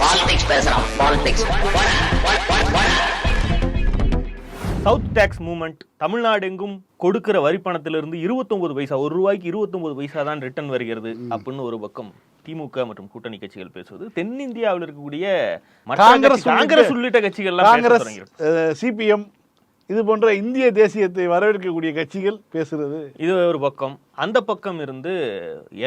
Politics பேசுறான் politics south tax movement Tamil Nadu எங்கும் கொடுக்கிற வரி பணத்திலிருந்து 29 பைசா ஒரு ரூபாய்க்கு 29 பைசா தான் ரிட்டர்ன் வருகிறது அப்படின்னு ஒரு பக்கம் திமுக மற்றும் கூட்டணி கட்சிகள் பேசுவது. தென்னிந்தியாவில் இருக்கக்கூடிய மற்ற காங்கிரஸ் காங்கிரஸ் உள்ளிட்ட கட்சிகள் காங்கிரஸ். சிபிஎம் இது போன்ற இந்திய தேசியத்தை வரவேற்கக்கூடிய கட்சிகள் பேசுறது. இது ஒரு பக்கம். அந்த பக்கம் இருந்து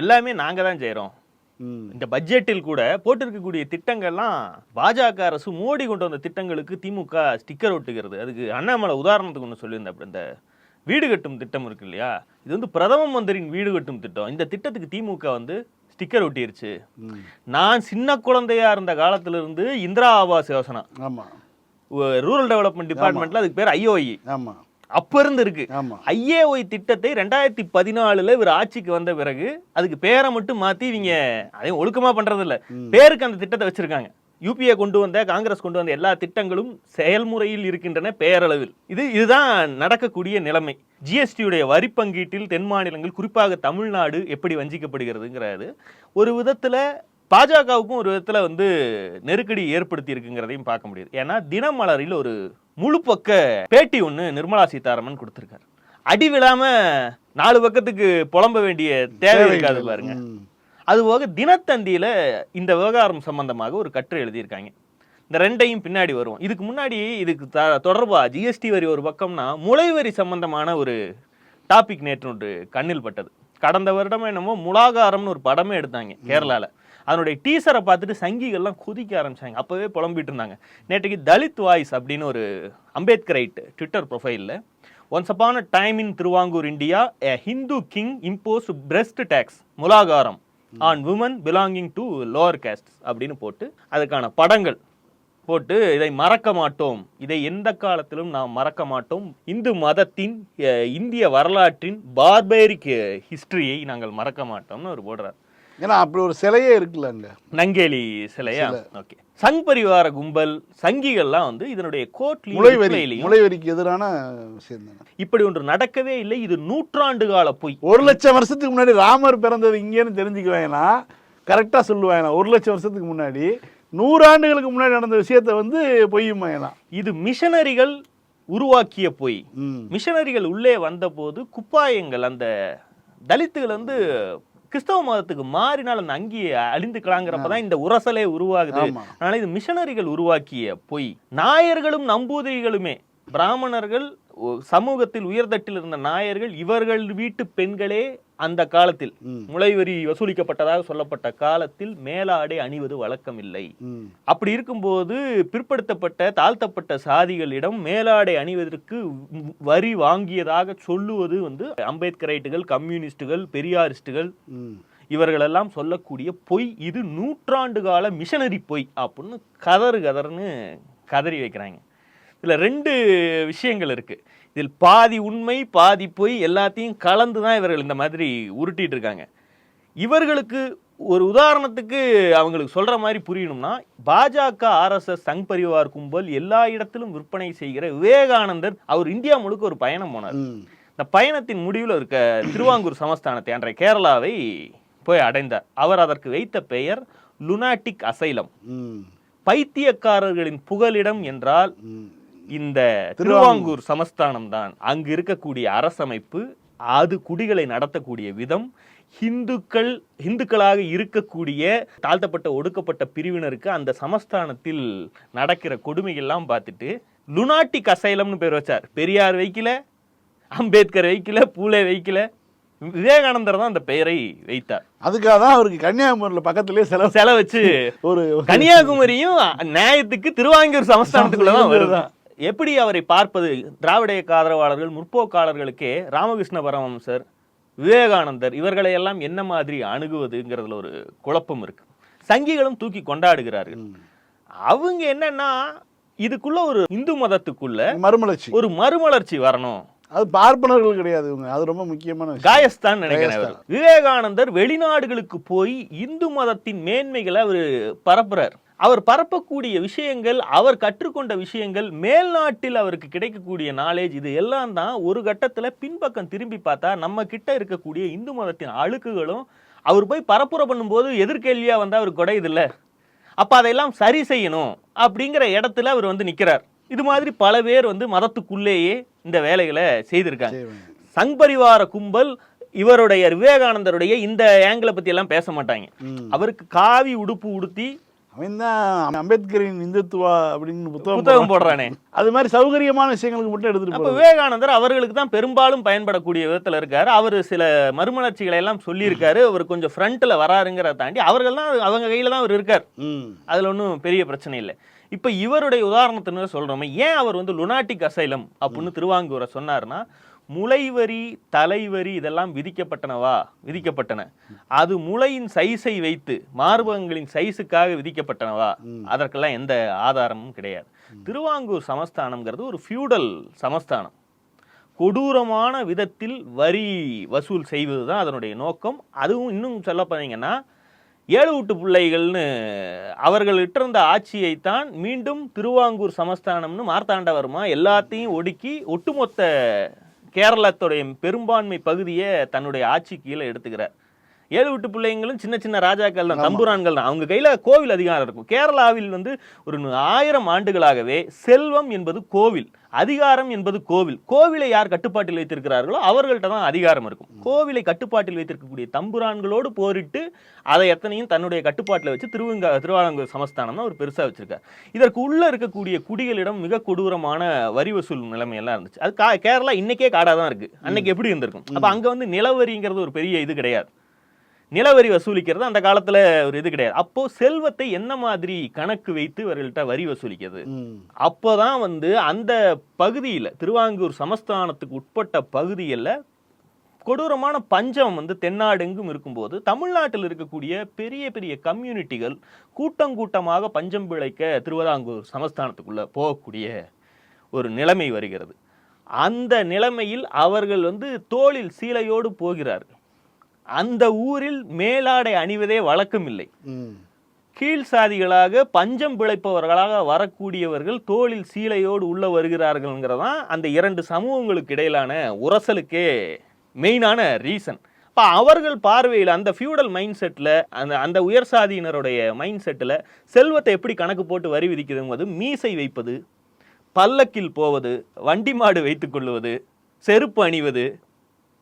எல்லாமே நாங்க தான் செய்றோம். ம். இந்த பட்ஜெட்டில் கூட போட்டிருக்கக்கூடிய திட்டங்கள்லாம் பாஜக அரசு மோடி கொண்டு வந்த திட்டங்களுக்கு திமுக ஸ்டிக்கர் ஒட்டுகிறது. அதுக்கு அண்ணாமலை உதாரணத்துக்கு ஒன்று சொல்லியிருந்தேன் அப்படி இந்த வீடு கட்டும் திட்டம் இருக்கு இல்லையா? இது வந்து பிரதம மந்திரியின் வீடு கட்டும் திட்டம். இந்த திட்டத்துக்கு திமுக வந்து ஸ்டிக்கர் ஒட்டிருச்சு. நான் சின்ன குழந்தையா இருந்த காலத்துல இருந்து இந்திரா ஆவாஸ் யோசனா. ஆமா. ரூரல் டெவலப்மெண்ட் டிபார்ட்மெண்ட்ல அதுக்கு பேர் ஐஓஇ. ஆமா. அப்ப இருந்து இருக்கு ஐஏஒய் திட்டத்தை ரெண்டாயிரத்தி பதினாலுல இவர் ஆட்சிக்கு வந்த பிறகு அதுக்கு பேரை மட்டும் மாத்தி இவங்க அதையும் ஒழுக்கமா பண்றது இல்ல பேருக்கு அந்த திட்டத்தை வச்சிருக்காங்க. யூபிஏ கொண்டு வந்த காங்கிரஸ் கொண்டு வந்த எல்லா திட்டங்களும் செயல்முறையில் இருக்கின்றன பெயரளவில் இது இதுதான் நடக்கக்கூடிய நிலைமை. ஜிஎஸ்டியுடைய வரி பங்கீட்டில் தென் மாநிலங்கள் குறிப்பாக தமிழ்நாடு எப்படி வஞ்சிக்கப்படுகிறதுங்கிறது. ஒரு விதத்துல பாஜகவுக்கும் ஒரு விதத்துல வந்து நெருக்கடி ஏற்படுத்தி இருக்குங்கிறதையும் பார்க்க முடியுது. ஏன்னா தினமலரில் ஒரு முழு பக்க பேட்டி ஒன்று நிர்மலா சீதாராமன் கொடுத்திருக்காரு. அடி விழாம நாலு பக்கத்துக்கு புலம்ப வேண்டிய தேவை இருக்காது பாருங்க. ம். அதுபோக தினத்தந்தியில இந்த விவகாரம் சம்பந்தமாக ஒரு கட்டுரை எழுதியிருக்காங்க. இந்த ரெண்டையும் பின்னாடி வருவோம். இதுக்கு முன்னாடி இதுக்கு த- தொடர்பா ஜிஎஸ்டி வரி ஒரு பக்கம்னா முளை வரி சம்பந்தமான ஒரு டாபிக் நேற்று ஒன்று கண்ணில் பட்டது. கடந்த வருடம் என்னமோ முலாகாரம்னு ஒரு படமே எடுத்தாங்க கேரளால. அதனுடைய டீசரை பார்த்துட்டு சங்கிகள்லாம் குதிக்க ஆரம்பிச்சாங்க. அப்போவே புலம்பிட்டு இருந்தாங்க நேற்றுக்கு தலித் வாய்ஸ் அப்படின்னு ஒரு Ambedkarite Twitter ப்ரொஃபைலில் once upon a time in Travancore India a Hindu king impose breast tax முலாகாரம் on women belonging to lower caste அப்படின்னு போட்டு அதுக்கான படங்கள் போட்டு இதை மறக்க மாட்டோம். இதை எந்த காலத்திலும் நாம் மறக்க மாட்டோம். இந்து மதத்தின் இந்திய வரலாற்றின் பார்பேரிக் ஹிஸ்டரியை நாங்கள் மறக்க மாட்டோம்னு அவர் போடுறார். ஏன்னா அப்படி ஒரு சிலையே இருக்குல்ல அங்க. நங்கேலி சிலையா? ஓகே. சங் பரிவார கும்பல் சங்கிகள்லாம் வந்து இதனுடைய கோர்ட்லயும் முளைவரி முளைவரிக்கு எதிரான விஷயம் தானே. இப்படி ஒன்று நடக்கவே இல்லை. இது நூற்றாண்டு கால பொய். ஒரு லட்சம் வருஷத்துக்கு முன்னாடி ராமர் பிறந்தது இங்கேன்னு தெரிஞ்சுக்குவாங்கன்னா கரெக்டா சொல்லுவாங்க ஒரு லட்சம் வருஷத்துக்கு முன்னாடி நூறாண்டுகளுக்கு முன்னாடி நடந்த விஷயத்த வந்து பொய்யுமாயனா இது மிஷனரிகள் உருவாக்கிய பொய். மிஷனரிகள் உள்ளே வந்தபோது குப்பாயங்கள் அந்த தலித்துகள் வந்து கிறிஸ்தவ மதத்துக்கு மாறினால் அந்த அங்கியை அழிந்துக்கலாங்கிறப்ப தான் இந்த உரசலே உருவாகுது. அதனால இது மிஷனரிகள் உருவாக்கிய பொய். நாயர்களும் நம்பூதிரிகளுமே. பிராமணர்கள் சமூகத்தில் உயர்தட்டில் இருந்த நாயர்கள் இவர்கள் வீட்டு பெண்களே அந்த காலத்தில். முளைவரி வசூலிக்கப்பட்டதாக சொல்லப்பட்ட காலத்தில் மேலாடை அணிவது வழக்கம் இல்லை ம். அப்படி இருக்கும்போது பிற்படுத்தப்பட்ட தாழ்த்தப்பட்ட சாதிகளிடம் மேலாடை அணிவதற்கு வரி வாங்கியதாக சொல்லுவது வந்து அம்பேத்கரைட்டுகள் கம்யூனிஸ்டுகள் பெரியாரிஸ்டுகள் இவர்களெல்லாம் சொல்லக்கூடிய பொய். இது நூற்றாண்டு கால மிஷனரி பொய் அப்படின்னு கதறு கதறுன்னு கதறி வைக்கிறாங்க. இதில் ரெண்டு விஷயங்கள் இருக்கு. இதில் பாதி உண்மை பாதி பொய் எல்லாத்தையும் கலந்து தான் இவர்கள் இந்த மாதிரி உருட்டிட்டு இருக்காங்க இவர்களுக்கு ஒரு உதாரணத்துக்கு அவங்களுக்கு சொல்ற மாதிரி புரியணும்னா பாஜக ஆர்எஸ்எஸ் சங் பரிவார் கும்பல் எல்லா இடத்திலும் விற்பனை செய்கிற விவேகானந்தர் அவர் இந்தியா முழுக்க ஒரு பயணம் போனார். இந்த பயணத்தின் முடிவில் இருக்க திருவாங்கூர் சமஸ்தானத்தை அன்றைய கேரளாவை போய் அடைந்தார். அவர் அதற்கு வைத்த பெயர் லுனாட்டிக் அசைலம். பைத்தியக்காரர்களின் புகலிடம் என்றால் இந்த திருவாங்கூர். சமஸ்தானம் தான் அங்கு இருக்கக்கூடிய அரசமைப்பு அது குடிகளை நடத்தக்கூடிய விதம் ஹிந்துக்கள் ஹிந்துக்களாக இருக்கக்கூடிய தாழ்த்தப்பட்ட ஒடுக்கப்பட்ட பிரிவினருக்கு அந்த சமஸ்தானத்தில் நடக்கிற கொடுமைகள்லாம் பார்த்துட்டு லுனாட்டிக் அசைலம்னு பேர் வச்சார். பெரியார் வைக்கல அம்பேத்கர் வைக்கல பூலே வைக்கல. விவேகானந்தர் தான் அந்த பெயரை வைத்தார். அதுக்காக தான் அவருக்கு கன்னியாகுமரியில பக்கத்துலயே செலவு செலவு வச்சு ஒரு கன்னியாகுமரியும் நியாயத்துக்கு திருவாங்கூர் சமஸ்தானத்துக்குள்ள தான் வருது. இருந்ததுதான். எப்படி அவரை பார்ப்பது? திராவிட இயக்க ஆதரவாளர்கள் முற்போக்காளர்களுக்கே ராமகிருஷ்ண பரமஹம்சர் விவேகானந்தர் இவர்களை எல்லாம் என்ன மாதிரி அணுகுவதுங்கிறதுல ஒரு குழப்பம் இருக்கு. சங்கிகளும் தூக்கி கொண்டாடுகிறார்கள். அவங்க என்னன்னா இதுக்குள்ள ஒரு இந்து மதத்துக்குள்ள மறுமலர்ச்சி. ஒரு மறுமலர்ச்சி வரணும். அது பார்ப்பனர்கள் கிடையாது அது ரொம்ப முக்கியமான காயஸ்தான் நினைக்கிறேன். விவேகானந்தர் வெளிநாடுகளுக்கு போய் இந்து மதத்தின் மேன்மைகளை அவர் பரப்புறார். அவர் பரப்பக்கூடிய விஷயங்கள் அவர் கற்றுக்கொண்ட விஷயங்கள் மேல்நாட்டில் அவருக்கு கிடைக்கக்கூடிய நாலேஜ் இது எல்லாம் தான் ஒரு கட்டத்துல பின்பக்கம் திரும்பி பார்த்தா நம்ம கிட்ட இருக்கக்கூடிய இந்து மதத்தின் அழுக்குகளும் அவர் போய் பரப்புரை பண்ணும்போது எதிர்கேள்வியா வந்தா அவர் குடையுது இல்ல அப்ப அதையெல்லாம் சரி செய்யணும் அப்படிங்கிற இடத்துல அவர் வந்து நிக்கிறார் இது மாதிரி பல பேர் வந்து மதத்துக்குள்ளேயே இந்த வேலைகளை செய்திருக்காங்க. சங் பரிவார கும்பல் இவருடைய விவேகானந்தருடைய இந்த ஆங்கிளை பத்தி எல்லாம் பேச மாட்டாங்க. அவருக்கு காவி உடுப்பு உடுத்தி அவன் தான் அம்பேத்கரின் இந்துத்துவா அப்படின்னு புத்தகம் புத்தகம் போடுறான். அது மாதிரி சௌகரியமான விஷயங்களுக்கு மட்டும் எடுத்துட்டு அப்ப விவேகானந்தர் அவர்களுக்கு தான் பெரும்பாலும் பயன்படக்கூடிய விதத்துல இருக்காரு. அவர் சில மறுமலர்ச்சிகளை எல்லாம் சொல்லியிருக்காரு. அவர் கொஞ்சம் ஃப்ரண்ட்ல வராருங்கிறத தாண்டி அவர்கள் தான் அவங்க கையில தான் அவர் இருக்கார். அதுல ஒன்றும் பெரிய பிரச்சனை இல்லை. இப்ப இவருடைய உதாரணத்தினர் சொல்றோமே. ஏன் அவர் வந்து லுனாட்டிக் அசைலம் அப்படின்னு திருவாங்கூரை சொன்னாருன்னா முளைவரி தலைவரி இதெல்லாம் விதிக்கப்பட்டனவா? விதிக்கப்பட்டன. அது முளையின் சைஸை வைத்து மார்பகங்களின் சைஸுக்காக விதிக்கப்பட்டனவா? அதற்கெல்லாம் எந்த ஆதாரமும் கிடையாது. திருவாங்கூர் சமஸ்தானம்ங்கிறது ஒரு ஃபியூடல் சமஸ்தானம். கொடூரமான விதத்தில் வரி வசூல் செய்வது தான் அதனுடைய நோக்கம். அதுவும் இன்னும் சொல்ல போனீங்கன்னா ஏழு வீட்டு பிள்ளைகள்னு அவர்கள்கிட்ட இருந்த ஆட்சியைத்தான் மீண்டும் திருவாங்கூர் சமஸ்தானம்னு மார்த்தாண்டவர்மா எல்லாத்தையும் ஒடுக்கி ஒட்டுமொத்த கேரளத்துடைய பெரும்பான்மை பகுதியை தன்னுடைய ஆட்சி கீழே எடுத்துக்கிறார். ஏழு வீட்டு பிள்ளைங்களும் சின்ன சின்ன ராஜாக்கள் தான் தம்புரான்கள் தான். அவங்க கையில கோவில் அதிகாரம் இருக்கும். கேரளாவில் வந்து ஒரு ஆயிரம் ஆண்டுகளாகவே செல்வம் என்பது கோவில் அதிகாரம் என்பது கோவில். கோவிலை யார் கட்டுப்பாட்டில் வைத்திருக்கிறார்களோ அவர்கள்ட்ட தான் அதிகாரம் இருக்கும். கோவிலை கட்டுப்பாட்டில் வைத்திருக்கக்கூடிய தம்புரான்களோடு போரிட்டு அதை எத்தனையும் தன்னுடைய கட்டுப்பாட்டில் வச்சு திருவங்க திருவாரூர் சமஸ்தானம் தான் ஒரு பெருசா வச்சிருக்கார். இதற்கு உள்ள இருக்கக்கூடிய குடிகளிடம் மிக கொடூரமான வரி வசூல் நிலைமையெல்லாம் இருந்துச்சு. அது கா- கேரளா இன்னைக்கே காடா தான் இருக்கு. அன்னைக்கு எப்படி இருந்திருக்கும்? அப்ப அங்க வந்து நிலவரிங்கிறது ஒரு பெரிய இது கிடையாது. நிலவரி வசூலிக்கிறது அந்த காலத்துல ஒரு இது கிடையாது. அப்போ செல்வத்தை என்ன மாதிரி கணக்கு வைத்து இவர்கள்ட்ட வரி வசூலிக்கிறது. அப்போதான் வந்து அந்த பகுதியில் திருவாங்கூர் சமஸ்தானத்துக்கு உட்பட்ட பகுதியில் கொடூரமான பஞ்சம் வந்து தென்னாடெங்கும் இருக்கும்போது தமிழ்நாட்டில் இருக்கக்கூடிய பெரிய பெரிய கம்யூனிட்டிகள் கூட்டம் கூட்டமாக பஞ்சம் பிழைக்க திருவிதாங்கூர் சமஸ்தானத்துக்குள்ள போகக்கூடிய ஒரு நிலைமை வருகிறது. அந்த நிலைமையில் அவர்கள் வந்து தோளில் சீலையோடு போகிறார்கள். அந்த ஊரில் மேலாடை அணிவதே வழக்கம் இல்லை. கீழ் சாதிகளாக பஞ்சம் பிழைப்பவர்களாக வரக்கூடியவர்கள் தோளில் சீலையோடு உள்ள வருகிறார்கள்ங்கிறதான் அந்த இரண்டு சமூகங்களுக்கு இடையிலான உரசலுக்கே மெயினான ரீசன் இப்போ அவர்கள் பார்வையில் அந்த ஃபியூடல் மைண்ட் செட்டில் அந்த அந்த உயர் சாதியினருடைய மைண்ட் செட்டில் செல்வத்தை எப்படி கணக்கு போட்டு வரி விதிக்கிறதுங்கிறது மீசை வைப்பது பல்லக்கில் போவது வண்டி மாடு வைத்துக் கொள்வது செருப்பு அணிவது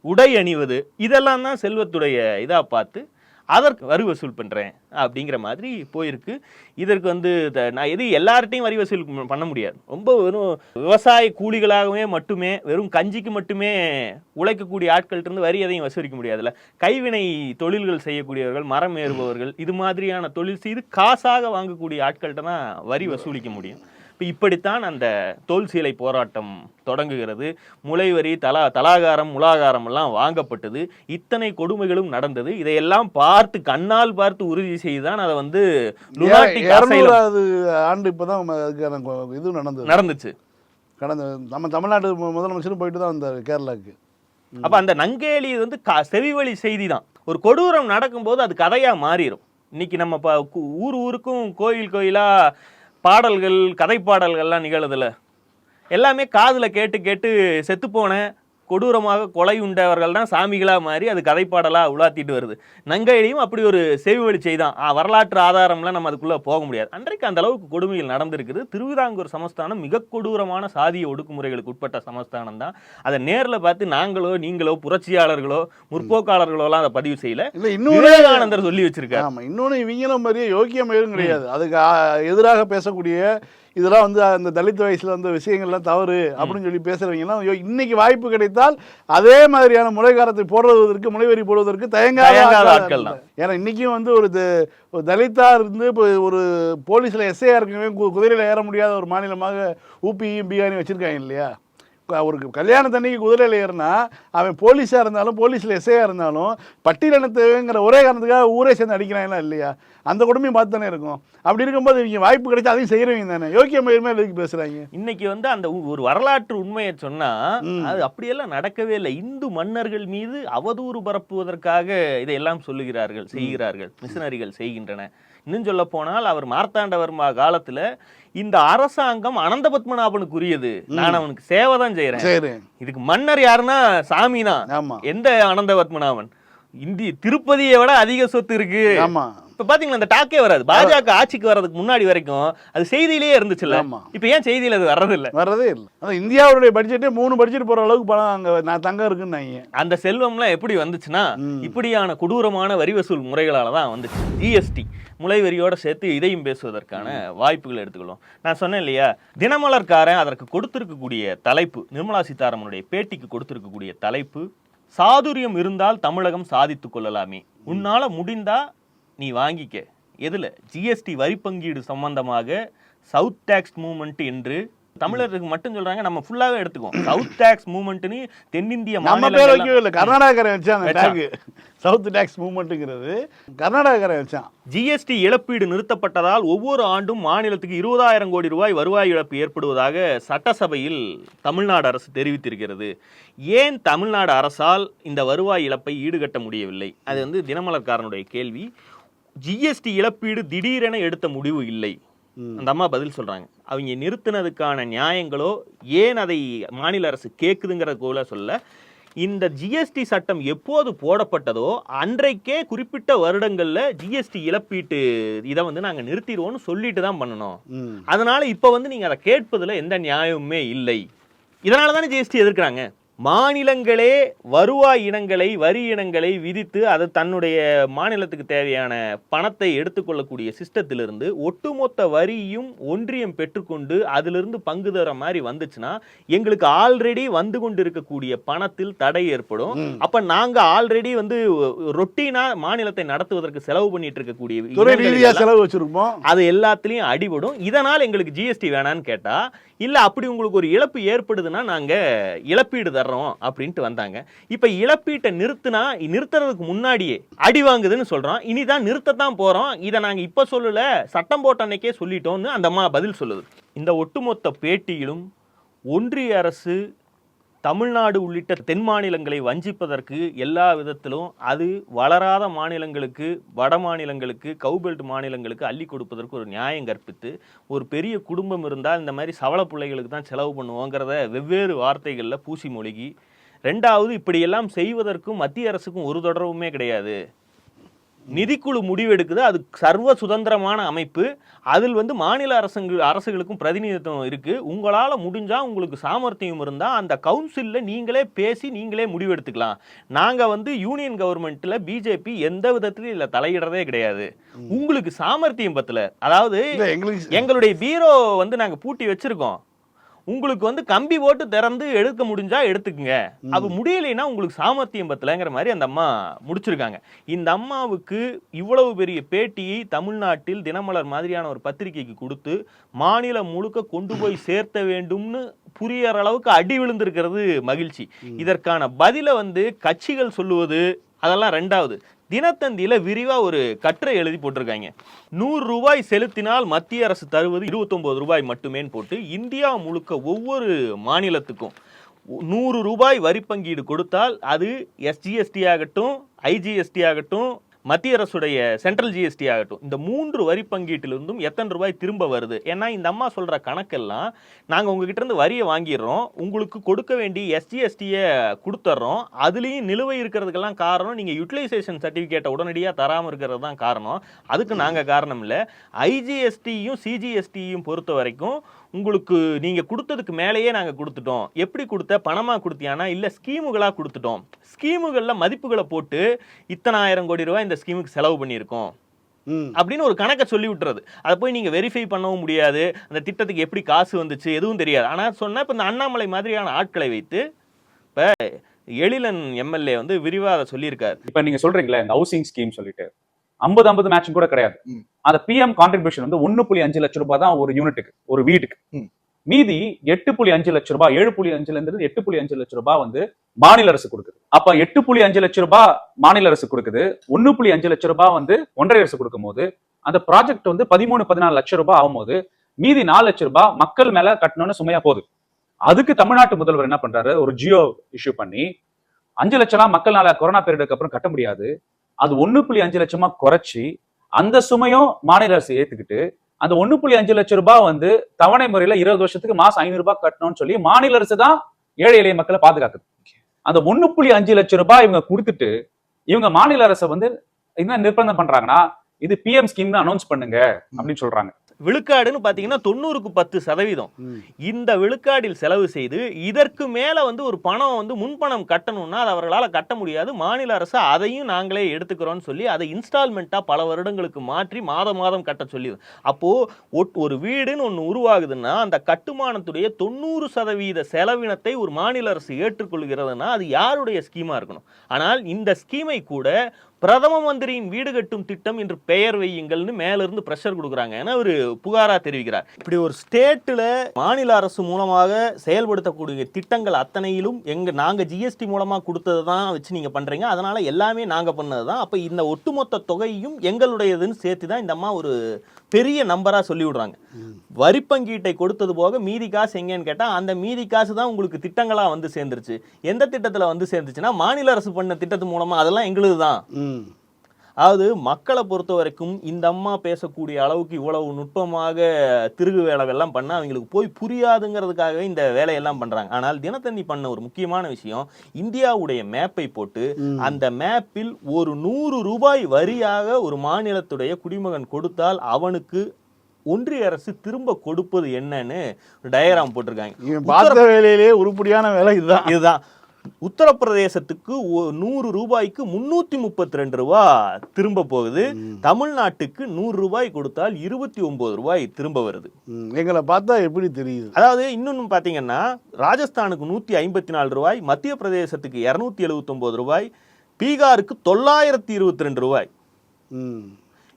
உடை அணிவது இதெல்லாம் தான் செல்வத்துடைய இதாக பார்த்து அதற்கு வரி வசூல் பண்ணுறேன் அப்படிங்கிற மாதிரி போயிருக்கு. இதற்கு வந்து த- நான் எது எல்லார்ட்டையும் வரி வசூல் பண்ண- முடியாது. ரொம்ப வெறும் விவசாய கூலிகளாகவே மட்டுமே வெறும் கஞ்சிக்கு மட்டுமே உழைக்கக்கூடிய ஆட்கள்கிட்ட இருந்து வரி எதையும் வசூலிக்க முடியாதுல்ல. கைவினை தொழில்கள் செய்யக்கூடியவர்கள் மரம் ஏறுபவர்கள் இது மாதிரியான தொழில் செய்து காசாக வாங்கக்கூடிய ஆட்கள்கிட்ட தான் வரி வசூலிக்க முடியும். இப்போ இப்படித்தான் அந்த தோல் சீலை போராட்டம் தொடங்குகிறது. முளைவரி தலா தலாகாரம் முலாகாரம் எல்லாம் வாங்கப்பட்டது. இத்தனை கொடுமைகளும் நடந்தது. இதையெல்லாம் பார்த்து கண்ணால் பார்த்து உறுதி செய்துதான் அதை வந்து ஆண்டு இப்பதான் இது நடந்தது. நடந்துச்சு. கடந்த நம்ம தமிழ்நாடு முதலமைச்சரும் போயிட்டு தான் வந்தார் கேரளாக்கு. அப்ப அந்த நங்கேலி வந்து க- செவிவழி செய்தி தான் ஒரு கொடூரம் நடக்கும்போது அது கதையா மாறிடும் இன்னைக்கு நம்ம ப- கு- ஊர் ஊருக்கும் கோயில் கோயிலா பாடல்கள் கதை பாடல்கள்லாம் நிகழுதுல. எல்லாமே காதில் கேட்டு கேட்டு செத்துப்போனேன் கொடூரமாக கொலை உண்டவர்கள் தான் சாமிகளா மாறி அது கதைப்பாடலா உலாத்திட்டு வருது. நங்கையிலையும் அப்படி ஒரு செவிவழி செய்தான் வரலாற்று ஆதாரம்லாம் நம்ம அதுக்குள்ள போக முடியாது. அன்றைக்கு அந்த அளவுக்கு கொடுமைகள் நடந்திருக்குது. திருவிதாங்கூர் சமஸ்தானம் மிக கொடூரமான சாதிய ஒடுக்குமுறைகளுக்கு உட்பட்ட சமஸ்தானம் தான். அதை நேர்ல பார்த்து நாங்களோ நீங்களோ புரட்சியாளர்களோ முற்போக்காளர்களோலாம் அதை பதிவு செய்யல. இல்ல இன்னொரு சொல்லி வச்சிருக்காரு. ஆமா இன்னொன்னு இவங்களும் மாதிரியே யோக்கிய மயிரும் கிடையாது. அதுக்கு எதிராக பேசக்கூடிய இதெல்லாம் வந்து அந்த தலித் வயசுல அந்த விஷயங்கள்லாம் தவறு அப்படின்னு சொல்லி பேசுறவங்கலாம் யோ- இன்னைக்கு வாய்ப்பு கிடைத்தால் அதே மாதிரியான முளைகாரத்தை போடுவதற்கு முளைவரி போடுவதற்கு தயங்காத ஆட்கள் தான். ஏன்னா இன்னைக்கும் வந்து ஒரு ஒரு தலித்தா இருந்து இப்போ ஒரு போலீஸ்ல எஸ்ஐயா இருக்கவே குதிரையில ஏற முடியாத ஒரு மாநிலமாக ஊபியும் பீகாரையும் வச்சிருக்காங்க இல்லையா ஒரு கல்யாணத்தன்னைக்கு குதிரையில் ஏறினா அவன் போலீஸாக இருந்தாலும் போலீஸில் எஸ்ஐயாக இருந்தாலும் பட்டியலினத்துங்கிற ஒரே காரணத்துக்காக ஊரே சேர்ந்து அடிக்கிறாங்களா இல்லையா? அந்த கொடுமையும் பார்த்து தானே இருக்கும். அப்படி இருக்கும்போது இவங்க வாய்ப்பு கிடைச்சா அதையும் செய்கிறவங்க தானே. யோக்கிய மயிர்மே எதுக்கு பேசுகிறாங்க இன்னைக்கு வந்து அந்த ஒரு வரலாற்று உண்மையை சொன்னா அது அப்படியெல்லாம் நடக்கவே இல்லை. இந்து மன்னர்கள் மீது அவதூறு பரப்புவதற்காக இதையெல்லாம் சொல்லுகிறார்கள் செய்கிறார்கள் மிஷனரிகள் செய்கின்றன. இன்னும் சொல்ல போனால் அவர் மார்த்தாண்டவர்மா காலத்துல இந்த அரசாங்கம் அனந்த பத்மநாபனுக்குரியது நான் அவனுக்கு சேவை தான் செய்யறேன் இதுக்கு மன்னர் யாருன்னா சாமி தான் எந்த அனந்த பத்மநாபன் இந்தி திருப்பதியை விட அதிக சொத்து இருக்கு. ஆமாம் இப்ப பாத்தீங்களா அந்த டாக்கே வராது. பாஜக ஆட்சிக்கு வர்றதுக்கு முன்னாடி வரைக்கும் அது செய்தியிலேயே இருந்துச்சுல்ல. இப்ப ஏன் செய்தியில அது வர்றது இல்ல வர்றதே இல்லை. அதான் இந்தியாவுடைய பட்ஜெட்டே மூணு பட்ஜெட் போற அளவுக்கு பணம் அங்க நான் தங்கம் இருக்குன்னு அந்த செல்வம்லாம் எப்படி வந்துச்சுன்னா. இப்படியான கொடூரமான வரி வசூல் முறைகளால தான் வந்துச்சு. ஜிஎஸ்டி முளை வரியோட சேர்த்து இதையும் பேசுவதற்கான வாய்ப்புகள் எடுத்துக்கணும் நான் சொன்னேன் இல்லையா தினமலர்காரன் அதற்கு கொடுத்திருக்கக்கூடிய தலைப்பு நிர்மலா சீதாராமனுடைய பேட்டிக்கு கொடுத்திருக்கக்கூடிய தலைப்பு சாதுரியம் இருந்தால் தமிழகம் சாதித்துக் கொள்ளலாமே. உன்னால முடிந்தா நீ வாங்கிக்க. எதுல? ஜிஎஸ்டி வரி பங்கீடு சம்பந்தமாக சவுத் டேக்ஸ் மூவ்மெண்ட் என்று தமிழருக்கு மட்டும் சொல்றாங்க நம்ம ஃபுல்லாவே எடுத்துக்குவோம். சவுத் டேக்ஸ் மூவ்மெண்ட்னு தென்னிந்திய மாநிலங்கள் இல்லை. அந்த வச்சான். டேக் சவுத் டேக்ஸ் மூவ்மெண்ட்டுங்கிறது கர்நாடகாரன் வச்சான். ஜிஎஸ்டி இழப்பீடு நிறுத்தப்பட்டதால் ஒவ்வொரு ஆண்டும் மாநிலத்துக்கு இருபதாயிரம் கோடி ரூபாய் வருவாய் இழப்பு ஏற்படுவதாக சட்டசபையில் தமிழ்நாடு அரசு தெரிவித்திருக்கிறது. ஏன் தமிழ்நாடு அரசால் இந்த வருவாய் இழப்பை ஈடுகட்ட முடியவில்லை? அது வந்து தினமலர்காரனுடைய கேள்வி. ஜிஎஸ்டி இழப்பீடு திடீரென எடுத்த முடிவு இல்லை. அந்த அம்மா பதில் சொல்றாங்க. அவங்க நிறுத்தினதுக்கான நியாயங்களோ ஏன் அதை மாநில அரசு கேக்குதுங்கிறது போல சொல்ல இந்த ஜிஎஸ்டி சட்டம் எப்போது போடப்பட்டதோ அன்றைக்கே குறிப்பிட்ட வருடங்கள்ல ஜிஎஸ்டி இழப்பீட்டு இதை வந்து நாங்க நிறுத்திடுவோம்னு சொல்லிட்டு தான் பண்ணணும். அதனால இப்ப வந்து நீங்க அதை கேட்பதுல எந்த நியாயமுமே இல்லை. இதனால தானே ஜிஎஸ்டி எதிர்க்கிறாங்க? மாநிலங்களே வருவாய் இனங்களை வரி இனங்களை விதித்து அது தன்னுடைய மாநிலத்துக்கு தேவையான பணத்தை எடுத்துக்கொள்ளக்கூடிய சிஸ்டத்திலிருந்து ஒட்டுமொத்த வரியும் ஒன்றியம் பெற்றுக்கொண்டு அதிலிருந்து பங்கு தர மாதிரி வந்துச்சுன்னா எங்களுக்கு ஆல்ரெடி வந்து கொண்டு இருக்கக்கூடிய பணத்தில் தடை ஏற்படும். அப்ப நாங்க ஆல்ரெடி வந்து ரொட்டீனா மாநிலத்தை நடத்துவதற்கு செலவு பண்ணிட்டு இருக்கக்கூடிய செலவு வச்சிருப்போம் அது எல்லாத்துலயும் அடிபடும். இதனால் எங்களுக்கு ஜிஎஸ்டி வேணான்னு கேட்டா இல்ல அப்படி உங்களுக்கு ஒரு இழப்பு ஏற்படுதுன்னா நாங்க இழப்பீடு தர்றோம். அப்படின்ட்டு வந்தாங்க. இப்போ இழப்பீட்டை நிறுத்தினா நிறுத்துறதுக்கு முன்னாடியே அடி வாங்குதுன்னு சொல்றோம். இனிதான் நிறுத்தத்தான் போறோம். இதை நாங்கள் இப்போ சொல்லல சட்டம் போட்ட அன்னைக்கே சொல்லிட்டோம்னு அந்த அம்மா பதில் சொல்லுது. இந்த ஒட்டுமொத்த பேட்டியிலும் ஒன்றிய அரசு தமிழ்நாடு உள்ளிட்ட தென் மாநிலங்களை வஞ்சிப்பதற்கு எல்லா விதத்திலும் அது வளராத மாநிலங்களுக்கு வட மாநிலங்களுக்கு கவுபெல்ட் மாநிலங்களுக்கு அள்ளி கொடுப்பதற்கு ஒரு நியாயம் கற்பித்து ஒரு பெரிய குடும்பம் இருந்தால் இந்த மாதிரி சவள பிள்ளைகளுக்கு தான் செலவு பண்ணுவோங்கிறத வெவ்வேறு வார்த்தைகளில் பூசி மொழிகி ரெண்டாவது இப்படியெல்லாம் செய்வதற்கும் மத்திய அரசுக்கும் ஒரு தொடர்புமே கிடையாது. நிதிக்குழு முடிவெடுக்குது. அது சர்வ சுதந்திரமான அமைப்பு. அதில் வந்து மாநில அரசுங்க அரசுகளுக்கும் பிரதிநிதித்துவம் இருக்கு. உங்களால முடிஞ்சா உங்களுக்கு சாமர்த்தியம் இருந்தா அந்த கவுன்சில்ல நீங்களே பேசி நீங்களே முடிவெடுத்துக்கலாம். நாங்க வந்து யூனியன் கவர்மெண்ட்ல பிஜேபி எந்த விதத்திலும் இல்ல தலையிடுறதே கிடையாது. உங்களுக்கு சாமர்த்தியம் பத்தல. அதாவது எங்களுக்கு எங்களுடைய பீரோ வந்து நாங்க பூட்டி வச்சிருக்கோம். உங்களுக்கு வந்து கம்பி போட்டு திறந்து எடுக்க முடிஞ்சா எடுத்துக்கங்க. அப்ப முடியலைன்னா உங்களுக்கு சாமர்த்தியம் பத்தலைங்கிற மாதிரி அந்த அம்மா முடிச்சிருக்காங்க. இந்த அம்மாவுக்கு இவ்வளவு பெரிய பேட்டியை தமிழ்நாட்டில் தினமலர் மாதிரியான ஒரு பத்திரிகைக்கு கொடுத்து மாநிலம் முழுக்க கொண்டு போய் சேர்த்த வேண்டும்னு புரியற அளவுக்கு அடி விழுந்திருக்கிறது மகிழ்ச்சி. இதற்கான பதில வந்து கட்சிகள் சொல்லுவது அதெல்லாம் ரெண்டாவது. தினத்தந்தியில் விரிவாக ஒரு கட்டுரை எழுதி போட்டிருக்காங்க. நூறு ரூபாய் செலுத்தினால் மத்திய அரசு தருவது 29 ரூபாய் மட்டுமேன்னு போட்டு இந்தியா முழுக்க ஒவ்வொரு மாநிலத்துக்கும் நூறு ரூபாய் வரி பங்கீடு கொடுத்தால் அது எஸ்ஜிஎஸ்டி ஆகட்டும் ஐஜிஎஸ்டி ஆகட்டும் மத்திய அரசுடைய சென்ட்ரல் ஜிஎஸ்டி ஆகட்டும் இந்த மூன்று வரி பங்கீட்டிலிருந்தும் எத்தனை ரூபாய் திரும்ப வருது? ஏன்னா இந்த அம்மா சொல்கிற கணக்கெல்லாம் நாங்கள் உங்ககிட்ட இருந்து வரியை வாங்கிடுறோம். உங்களுக்கு கொடுக்க வேண்டிய எஸ்ஜிஎஸ்டியை கொடுத்துட்றோம் அதுலேயும் நிலுவை இருக்கிறதுக்கெல்லாம் காரணம் நீங்கள் யூட்டிலைசேஷன் சர்டிஃபிகேட்டை உடனடியாக தராமல் இருக்கிறது தான் காரணம். அதுக்கு நாங்கள் காரணம் இல்லை. ஐஜிஎஸ்டியும் சிஜிஎஸ்டியும் பொறுத்த வரைக்கும் உங்களுக்கு நீங்க கொடுத்ததுக்கு மேலேயே நாங்க கொடுத்துட்டோம். எப்படி கொடுத்த? பணமா கொடுத்தியானா? இல்ல ஸ்கீமுகளா கொடுத்துட்டோம். ஸ்கீமுகள்ல மதிப்புகளை போட்டு இத்தனாயிரம் கோடி ரூபாய் இந்த ஸ்கீமுக்கு செலவு பண்ணியிருக்கோம். ம். அப்படின்னு ஒரு கணக்கை சொல்லி விட்டுறது. அதை போய் நீங்க வெரிஃபை பண்ணவும் முடியாது. அந்த திட்டத்துக்கு எப்படி காசு வந்துச்சு எதுவும் தெரியாது. ஆனா சொன்னா இப்ப இந்த அண்ணாமலை மாதிரியான ஆட்களை வைத்து இப்ப எழிலன் எம்எல்ஏ வந்து விரிவா அதை சொல்லியிருக்காரு. இப்ப நீங்க சொல்றீங்களே இந்த ஹவுசிங் ஸ்கீம் சொல்லிட்டு. ஐம்பது ஐம்பது மேட்சிங் கூட கிடையாது. அந்த பிஎம் கான்ட்ரிபியூஷன் வந்து ஒன்னு புள்ளி அஞ்சு லட்சம் ரூபாய் தான் ஒரு யூனிட்டுக்கு ஒரு வீட்டுக்கு. மீதி எட்டு புள்ளி அஞ்சு லட்சம் ரூபாய் ஏழு புள்ளி அஞ்சுல இருந்து எட்டு புள்ளி அஞ்சு லட்சம் ரூபாய் வந்து மாநில அரசு கொடுக்குது. அப்ப எட்டு புள்ளி அஞ்சு லட்சம் ரூபாய் மாநில அரசு கொடுக்குது. ஒன்னு புள்ளி அஞ்சு லட்சம் ரூபாய் வந்து ஒன்றிய அரசு கொடுக்கும் போது அந்த ப்ராஜெக்ட் வந்து பதிமூணு பதினாலு லட்சம் ரூபாய் ஆகும்போது மீதி நாலு லட்சம் ரூபாய் மக்கள் மேல கட்டணும்னு சுமையா போகுது. அதுக்கு தமிழ்நாட்டு முதல்வர் என்ன பண்றாரு? ஒரு ஜியோ இஷ்யூ பண்ணி அஞ்சு லட்சம் மக்கள்னால கொரோனா பீரியடுக்கு அப்புறம் கட்ட முடியாது. அது ஒன்று புள்ளி அஞ்சு லட்சமா குறைச்சி அந்த சுமையும் மாநில அரசு ஏத்துக்கிட்டு அந்த ஒன்று புள்ளி அஞ்சு லட்சம் ரூபாய் வந்து தவணை முறையில இருபது வருஷத்துக்கு மாசம் ஐநூறு ரூபாய் கட்டணும்னு சொல்லி மாநில அரசு தான் ஏழை எளிய மக்களை பாதுகாக்குது. அந்த ஒன்று புள்ளி அஞ்சு லட்சம் ரூபாய் இவங்க கொடுத்துட்டு இவங்க மாநில அரசை வந்து என்ன நிர்பந்தம் பண்றாங்கன்னா இது பிஎம் ஸ்கீம் அனௌன்ஸ் பண்ணுங்க அப்படின்னு சொல்றாங்க. விழுக்காடுன்னு பாத்தீங்கன்னா தொண்ணூறுக்கு பத்து சதவீதம். இந்த விழுக்காடில் செலவு செய்து இதற்கு மேல வந்து ஒரு பணம் வந்து முன்பணம் கட்டணும்னா அது அவர்களால் கட்ட முடியாது. மாநில அரசு அதையும் நாங்களே எடுத்துக்கிறோம்னு சொல்லி அதை இன்ஸ்டால்மெண்ட்டா பல வருடங்களுக்கு மாற்றி மாதம் மாதம் கட்ட சொல்லி அப்போ ஒட்- ஒரு வீடுன்னு ஒன்று உருவாகுதுன்னா அந்த கட்டுமானத்துடைய தொண்ணூறு சதவீத செலவினத்தை ஒரு மாநில அரசு ஏற்றுக்கொள்கிறதுனா அது யாருடைய ஸ்கீமா இருக்கணும்? ஆனால் இந்த ஸ்கீமை கூட பிரதம மந்திரியின் வீடு கட்டும் திட்டம் என்று பெயர் வையுங்கள்னு மேல இருந்து பிரஷர் கொடுக்குறாங்க. ஏன்னா ஒரு புகாரா தெரிவிக்கிறார். இப்படி ஒரு ஸ்டேட்டில் மாநில அரசு மூலமாக செயல்படுத்தக்கூடிய திட்டங்கள் அத்தனையிலும் எங்க நாங்க ஜிஎஸ்டி மூலமா கொடுத்தது தான் வச்சு நீங்க பண்றீங்க. அதனால எல்லாமே நாங்க பண்ணது தான் அப்ப இந்த ஒட்டுமொத்த தொகையும் எங்களுடையதுன்னு சேர்த்து தான் இந்த அம்மா ஒரு பெரிய நம்பரா சொல்லி விடுறாங்க. வரி பங்கீட்டை கொடுத்தது போக மீதி காசு எங்கன்னு கேட்டா அந்த மீதி காசு தான் உங்களுக்கு திட்டங்களா வந்து சேர்ந்துருச்சு. எந்த திட்டத்துல வந்து சேர்ந்துச்சுன்னா மாநில அரசு பண்ண திட்டத்து மூலமா அதெல்லாம் எங்களுது தான் அதாவது மக்களை பொறுத்த வரைக்கும் இந்த அம்மா பேசக்கூடிய அளவுக்கு இவ்வளவு நுட்பமாக திருகு வேலைகள்லாம் பண்ண அவங்களுக்கு போய் புரியாதுங்கிறதுக்காகவே இந்த வேலையெல்லாம் பண்றாங்க. ஆனால் தினத்தந்தி பண்ண ஒரு முக்கியமான விஷயம் இந்தியாவுடைய மேப்பை போட்டு அந்த மேப்பில் ஒரு நூறு ரூபாய் வரியாக ஒரு மாநிலத்துடைய குடிமகன் கொடுத்தால் அவனுக்கு ஒன்றிய அரசு திரும்ப கொடுப்பது என்னன்னு டயக்ராம் போட்டிருக்காங்க. பார்த்த வேலையிலேயே உருப்படியான வேலை இதுதான். இதுதான். உத்தரப்பிரதேசத்துக்கு நூறு ரூபாய்க்கு முன்னூத்தி முப்பத்தி ரெண்டு ரூபா திரும்ப போகுது. தமிழ்நாட்டுக்கு நூறு ரூபாய் கொடுத்தால் இருபத்தி ஒன்பது ரூபாய் திரும்ப வருது. எங்களை பார்த்தா எப்படி தெரியுது? அதாவது இன்னொன்னு பாத்தீங்கன்னா ராஜஸ்தானுக்கு நூத்தி ஐம்பத்தி நாலு ரூபாய் மத்திய பிரதேசத்துக்கு இருநூத்தி எழுபத்தி ஒன்பது ரூபாய் பீகாருக்கு தொள்ளாயிரத்தி இருபத்தி ரெண்டு ரூபாய்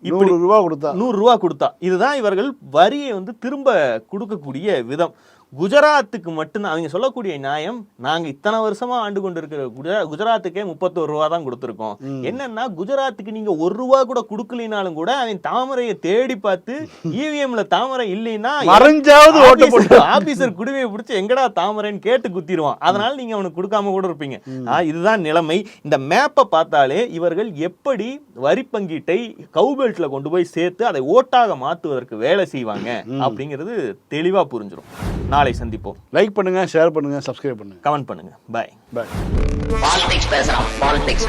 இப்படி- ரூபா கொடுத்தா. நூறு ரூபா கொடுத்தா. இதுதான் இவர்கள் வரியை வந்து திரும்ப கொடுக்கக்கூடிய விதம். குஜராத்துக்கு மட்டும்தான் அவங்க சொல்லக்கூடிய நியாயம் நாங்க இத்தனை வருஷமா ஆண்டு கொண்டு இருக்கிற குஜரா குஜராத்துக்கே முப்பத்தோரு ரூபா தான் கொடுத்துருக்கோம். என்னன்னா குஜராத்துக்கு நீங்க ஒரு ரூபா கூட கொடுக்கலினாலும் கூட அவன் தாமரையை தேடி பார்த்து இவிஎம்ல தாமரை இல்லைன்னா மறைஞ்சாவது ஓட்ட போட்டு. ஆபீசர் குடிமையை பிடிச்சி எங்கடா தாமரைன்னு கேட்டு குத்திடுவான் அதனால நீங்க அவனுக்கு கொடுக்காம கூட இருப்பீங்க. இதுதான் நிலைமை. இந்த மேப்பை பார்த்தாலே இவர்கள் எப்படி வரி பங்கீட்டை கவுபெல்ட்ல கொண்டு போய் சேர்த்து அதை ஓட்டாக மாத்துவதற்கு வேலை செய்வாங்க அப்படிங்கிறது தெளிவா புரிஞ்சிடும் நாளை சந்திப்போம். லைக் பண்ணுங்க ஷேர் பண்ணுங்க சப்ஸ்கிரைப் பண்ணுங்க. கமெண்ட் பண்ணுங்க. பாய் பாய் பாலிடிக்ஸ் பேசுறான் பாலிடிக்ஸ்